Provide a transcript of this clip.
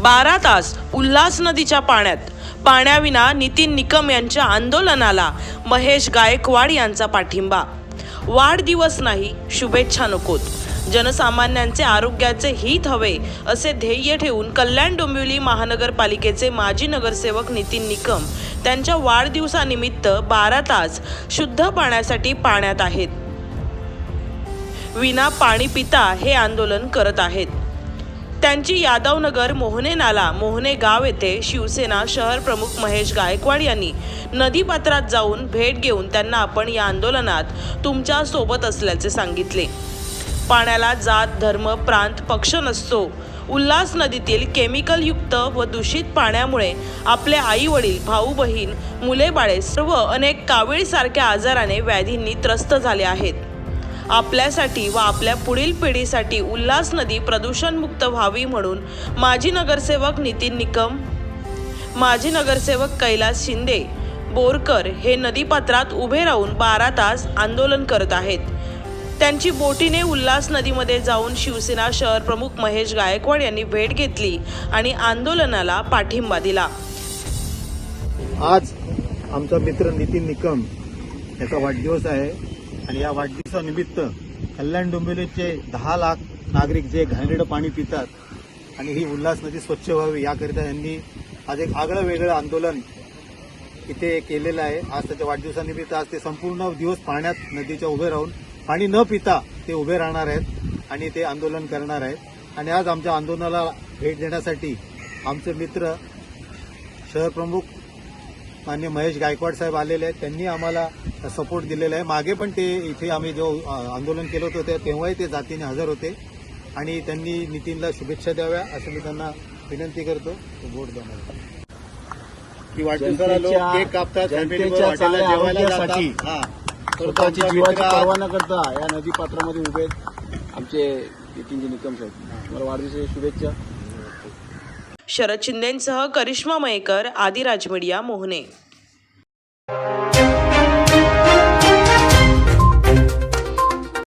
बारा तास उल्हास नदीच्या पाण्यात. पाण्याविना नितीन निकम यांच्या आंदोलनाला महेश गायकवाड यांचा पाठिंबा. वाढदिवस नाही शुभेच्छा नकोत. जनसामान्यांचे आरोग्याचे हित हवे असे ध्येय ठेवून कल्याण डोंबिवली महानगरपालिकेचे माजी नगरसेवक नितीन निकम त्यांच्या वाढदिवसानिमित्त बारा तास शुद्ध पाण्यासाठी पाण्यात आहेत. विना पाणी पिता हे आंदोलन करत आहेत. त्यांची यादवनगर मोहने नाला मोहने गाव येथे शिवसेना शहर प्रमुख महेश गायकवाड यांनी नदीपात्रात जाऊन भेट घेऊन त्यांना आपण या आंदोलनात तुमच्यासोबत असल्याचे सांगितले. पाण्याला जात धर्म प्रांत पक्ष नसतो. उल्हास नदीतील केमिकलयुक्त व दूषित पाण्यामुळे आपले आई वडील भाऊ बहीण मुले बाळे सर्व अनेक कावीळसारख्या आजाराने व्याधींनी त्रस्त झाले आहेत. आपल्यासाठी व आपल्या पुढील पिढीसाठी उल्हास नदी प्रदूषणमुक्त व्हावी म्हणून माजी नगरसेवक नितीन निकम माजी नगरसेवक कैलास शिंदे बोरकर हे नदीपात्रात उभे राहून बारा तास आंदोलन करत आहेत. त्यांची बोटीने उल्हास नदीमध्ये जाऊन शिवसेना शहर प्रमुख महेश गायकवाड यांनी भेट घेतली आणि आंदोलनाला पाठिंबा दिला. आज आमचा मित्र नितीन निकम याचा वाढदिवस आहे. आणि या वाढदिवसानिमित्त कल्याण डोंबिवलीचे दहा लाख नागरिक जे घाणेरडं पाणी पितात आणि ही उल्हास नदी स्वच्छ व्हावी याकरिता यांनी आज एक आगळं वेगळं आंदोलन इथे केलेलं आहे. आज त्याच्या वाढदिवसानिमित्त आज ते संपूर्ण दिवस पाण्यात नदीच्या उभे राहून पाणी न पिता ते उभे राहणार आहेत आणि ते आंदोलन करणार आहेत. आणि आज आमच्या आंदोलनाला भेट देण्यासाठी आमचे मित्र शहर प्रमुख मान्य महेश गायकवाड साहेब आलेले आहेत. त्यांनी आम्हाला सपोर्ट दिलेला आहे. मागे पण ते इथे आम्ही जो आंदोलन केलं होतं ते- तेव्हाही ते जातीने हजर होते. आणि त्यांनी नितीनला शुभेच्छा द्याव्या असं मी त्यांना विनंती करतो. वोट देणार हा. स्वतःची जीवाची पर्वा न करता या नदी पात्रामध्ये उभे आहेत आमचे नितीनजी निकम साहेब. मला वाढदिवसाच्या शुभेच्छा. शरद शिंदेंसह करिश्मा मयेकर आदी राजमीडिया मोहने